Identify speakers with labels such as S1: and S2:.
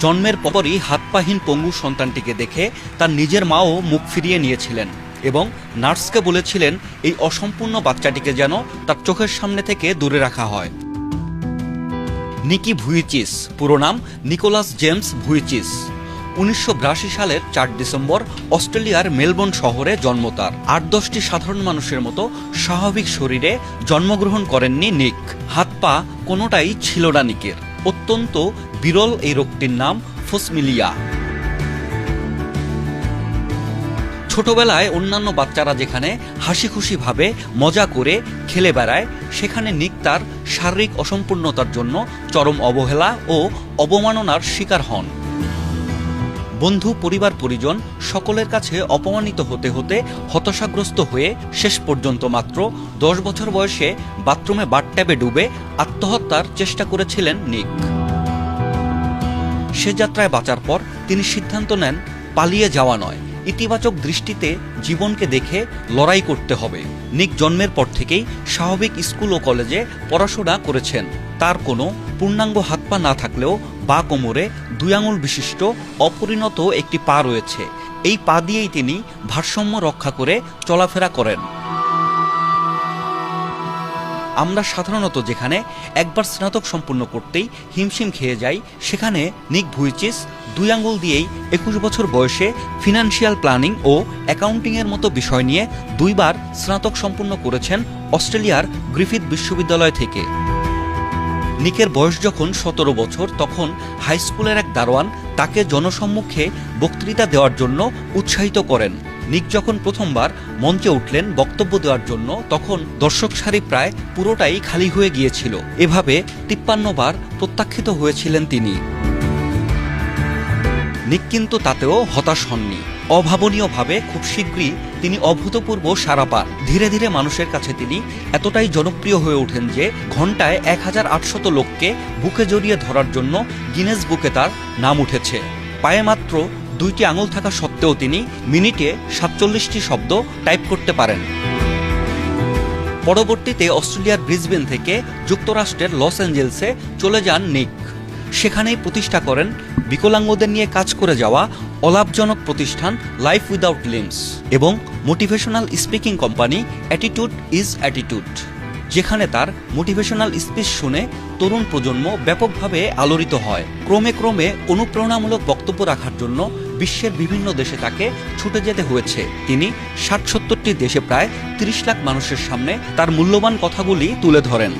S1: জন্মের পরই হাত পাহীন পঙ্গু সন্তানটিকে দেখে তার নিজের মাও মুখ ফিরিয়ে নিয়েছিলেন এবং নার্সকে বলেছিলেন, এই অসম্পূর্ণ বাচ্চাটিকে যেন তার চোখের সামনে থেকে দূরে রাখা হয়। নিকি ভুইচিস, পুরো নাম নিকোলাস জেমস ভুইচিস। উনিশশো বিরাশি সালের চার ডিসেম্বর অস্ট্রেলিয়ার মেলবোর্ন শহরে জন্ম তার। আট দশটি সাধারণ মানুষের মতো স্বাভাবিক শরীরে জন্মগ্রহণ করেননি নিক। হাত পা কোনোটাই ছিল না নিকের। অত্যন্ত বিরল এই রোগটির নাম ফুসমিলিয়া। ছোটবেলায় অন্যান্য বাচ্চারা যেখানে হাসি খুশিভাবে মজা করে খেলে বেড়ায়, সেখানে নিক তার শারীরিক অসম্পূর্ণতার জন্য চরম অবহেলা ও অবমাননার শিকার হন। বন্ধু, পরিবার, পরিজন সকলের কাছে অপমানিত হতে হতে হতাশাগ্রস্ত হয়ে শেষ পর্যন্ত মাত্র দশ বছর বয়সে বাথরুমে বাথট্যাবে ডুবে আত্মহত্যার চেষ্টা করেছিলেন নিক। সে যাত্রায় বাঁচার পর তিনি সিদ্ধান্ত নেন, পালিয়ে যাওয়া নয়। ইতিবাচক দৃষ্টিতে জীবনকে দেখে লড়াই করতে হবে। নিক জন্মের পর থেকেই স্বাভাবিক স্কুল ও কলেজে পড়াশোনা করেছেন। তার কোনো পূর্ণাঙ্গ হাত পা না থাকলেও বা কোমরে দুই আঙুল বিশিষ্ট অপরিণত একটি পা রয়েছে। এই পা দিয়েই তিনি ভারসাম্য রক্ষা করে চলাফেরা করেন। আমরা সাধারণত যেখানে একবার স্নাতক সম্পূর্ণ করতেই হিমশিম খেয়ে যাই, সেখানে নিক ভুইচিস দুই আঙ্গুল দিয়েই একুশ বছর বয়সে ফিনান্সিয়াল প্ল্যানিং ও অ্যাকাউন্টিংয়ের মতো বিষয় নিয়ে দুইবার স্নাতক সম্পূর্ণ করেছেন অস্ট্রেলিয়ার গ্রিফিথ বিশ্ববিদ্যালয় থেকে। নিকের বয়স যখন সতেরো বছর, তখন হাই স্কুলের এক দারোয়ান তাকে জনসম্মুখে বক্তৃতা দেওয়ার জন্য উৎসাহিত করেন। নিক যখন প্রথমবার মঞ্চে উঠলেন বক্তব্য দেওয়ার জন্য, তখন দর্শক সারি প্রায় পুরোটাই খালি হয়ে গিয়েছিল। এভাবে তিপ্পান্ন বার প্রত্যাখ্যিত হয়েছিলেন তিনি। নিক কিন্তু তাতেও হতাশ হননি। অভাবনীয়ভাবে খুব শীঘ্রই তিনি অভূতপূর্ব সারা পান। ধীরে ধীরে মানুষের কাছে তিনি এতটাই জনপ্রিয় হয়ে ওঠেন যে ঘন্টায় এক হাজার আটশত লোককে বুকে জড়িয়ে ধরার জন্য গিনেস বুকে তার নাম উঠেছে। পায়ে মাত্র দুইটি আঙুল থাকা সত্ত্বেও তিনি মিনিটে সাতচল্লিশটি শব্দ টাইপ করতে পারেন। পরবর্তীতে অস্ট্রেলিয়ার ব্রিসবেন থেকে যুক্তরাষ্ট্রের লস অ্যাঞ্জেলসে চলে যান নিক। সেখানেই প্রতিষ্ঠা করেন বিকলাঙ্গদের নিয়ে কাজ করে যাওয়া অলাভজনক প্রতিষ্ঠান লাইফ উইদাউট লিমস এবং motivational speaking company attitude is attitude, যেখানে তার মোটিভেশনাল স্পিচ শুনে তরুণ প্রজন্ম ব্যাপকভাবে আলোড়িত হয়। ক্রমে ক্রমে অনুপ্রেরণামূলক বক্তব্য রাখার জন্য বিশ্বের বিভিন্ন দেশে তাকে ছুটে যেতে হয়েছে। তিনি ষাট সত্তরটি দেশে প্রায় তিরিশ লাখ মানুষের সামনে তার মূল্যবান কথাগুলি তুলে ধরেন।